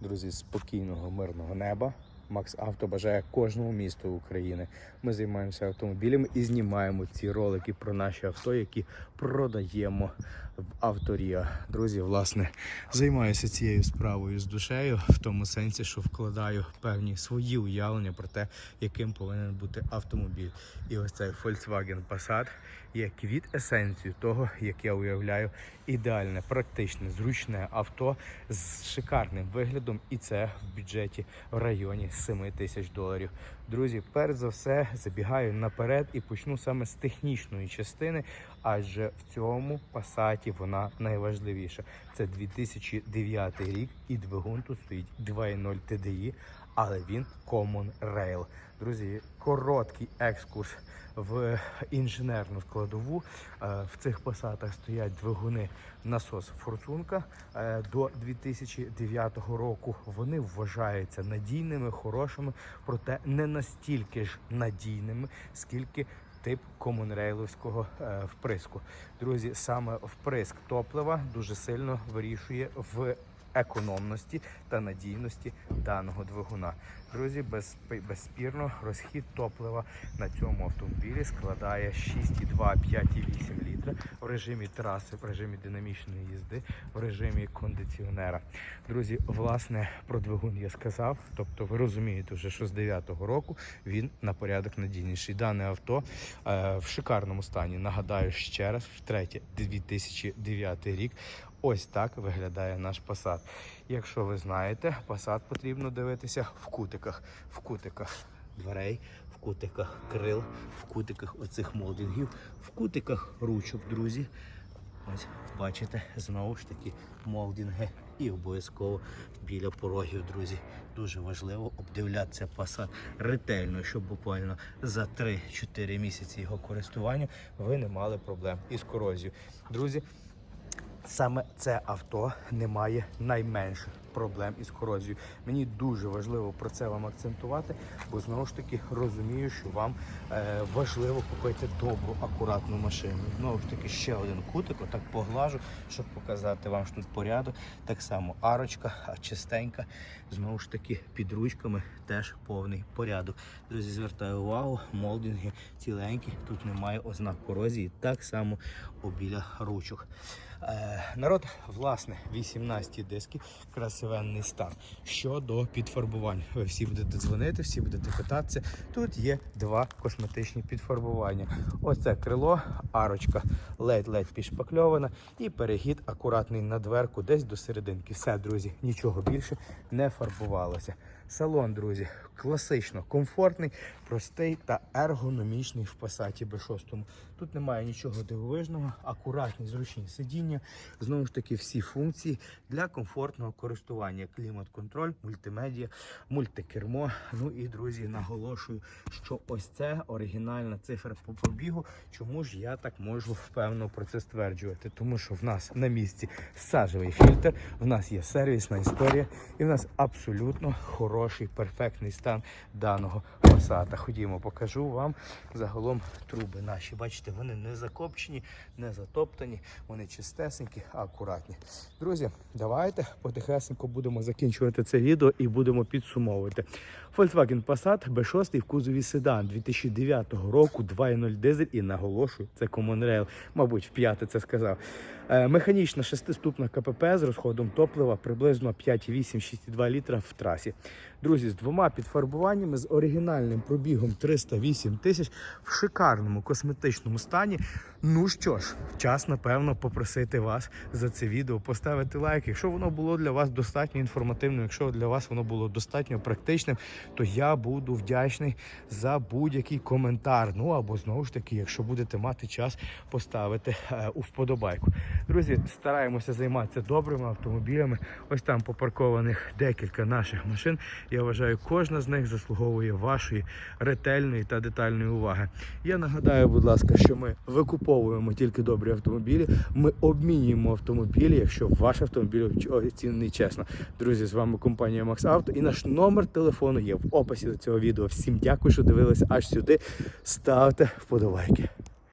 Друзі, спокійного, мирного неба. Макс Авто бажає кожному місту України. Ми займаємося автомобілями і знімаємо ці ролики про наші авто, які продаємо в авторія. Друзі, власне, займаюся цією справою з душею, в тому сенсі, що вкладаю певні свої уявлення про те, яким повинен бути автомобіль. І ось цей Volkswagen Passat є квіт есенцію того, як я уявляю, ідеальне, практичне, зручне авто з шикарним виглядом, і це в бюджеті в районі 7 тисяч доларів. Друзі, перш за все забігаю наперед і почну саме з технічної частини, адже в цьому пасаті вона найважливіша. Це 2009 рік, і двигун тут стоїть 2.0 TDI, але він Common Rail. Друзі, короткий екскурс в інженерну складову. Е, В цих пасатах стоять двигуни насос Форсунка е, до 2009 року. Вони вважаються надійними, хорошими, проте не настільки ж надійними, скільки тип комунрейловського е, вприску. Друзі, саме вприск топлива дуже сильно вирішує в економності та надійності даного двигуна. Друзі, без, безспірно розхід топлива на цьому автомобілі складає 6,2 5,8 літра в режимі траси, в режимі динамічної їзди, в режимі кондиціонера. Друзі, власне, про двигун я сказав. Тобто, ви розумієте, вже що з 9-го року він на порядок надійніший. Дане авто е, в шикарному стані. Нагадаю ще раз, втретє, 2009 рік. Ось так виглядає наш Passat. Якщо ви знаєте, Passat потрібно дивитися в кутиках, в кутиках дверей, в кутиках крил, в кутиках оцих молдингів, в кутиках ручок, друзі. Ось бачите, знову ж таки молдинги і обов'язково біля порогів, друзі. Дуже важливо обдивлятися Passat ретельно, щоб буквально за 3-4 місяці його користування ви не мали проблем із корозією. Друзі, Саме це авто не має найменших проблем із корозією. Мені дуже важливо про це вам акцентувати, бо знову ж таки розумію, що вам е, важливо купити добру, акуратну машину. Знову ж таки, ще один кутик, отак поглажу, щоб показати вам, що тут порядок. Так само арочка, чистенька. Знову ж таки, під ручками теж повний порядок. Друзі, звертаю увагу, молдинги ціленькі, тут немає ознак корозії, так само біля ручок. Е, народ, власне, 18 диски, красивенний стан. Щодо підфарбувань, ви всі будете дзвонити, всі будете питатися. Тут є два косметичні підфарбування. Оце крило, арочка ледь-ледь підшпакльована і перехід акуратний на дверку десь до серединки. Все, друзі, нічого більше не фарбувалося. Салон, друзі, класично комфортний, простий та ергономічний в пасаті B6. Тут немає нічого дивовижного, акуратні, зручні сидіння. Знову ж таки, всі функції для комфортного користування. Клімат-контроль, мультимедіа, мультикермо. Ну і друзі, наголошую, що ось це оригінальна цифра по пробігу. Чому ж я так можу впевнено про це стверджувати? Тому що в нас на місці сажевий фільтр, в нас є сервісна історія, і в нас абсолютно хороший, перфектний стан даного посада. Ходімо, покажу вам загалом труби наші. Бачите, вони не закопчені, не затоптані, вони чистесенькі, акуратні. Друзі, давайте потихесенько будемо закінчувати це відео і будемо підсумовувати. Volkswagen Passat B6 в кузові седан 2009 року 2.0 дизель і наголошую, це Common Rail, мабуть, в п'яте це сказав. Е, Механічна шестиступна КПП з розходом топлива приблизно 5,8-6,2 літра в трасі. Друзі, з двома підфарбуваннями, з оригінальним пробігом 308 тисяч в шикарному косметичному стані. Ну що ж, час, напевно, попросити вас за це відео поставити лайк. Якщо воно було для вас достатньо інформативним, якщо для вас воно було достатньо практичним, то я буду вдячний за будь-який коментар. Ну або знову ж таки, якщо будете мати час, поставити е, у вподобайку. Друзі, стараємося займатися добрими автомобілями. Ось там попаркованих декілька наших машин. Я вважаю, кожна з них заслуговує вашої ретельної та детальної уваги. Я нагадаю, будь ласка, що ми викуповуємо тільки добрі автомобілі. Ми обмінюємо автомобілі, якщо ваш автомобіль оцінений чесно. Друзі, з вами компанія Max Auto і наш номер телефону є в описі до цього відео. Всім дякую, що дивилися аж сюди. Ставте вподобайки.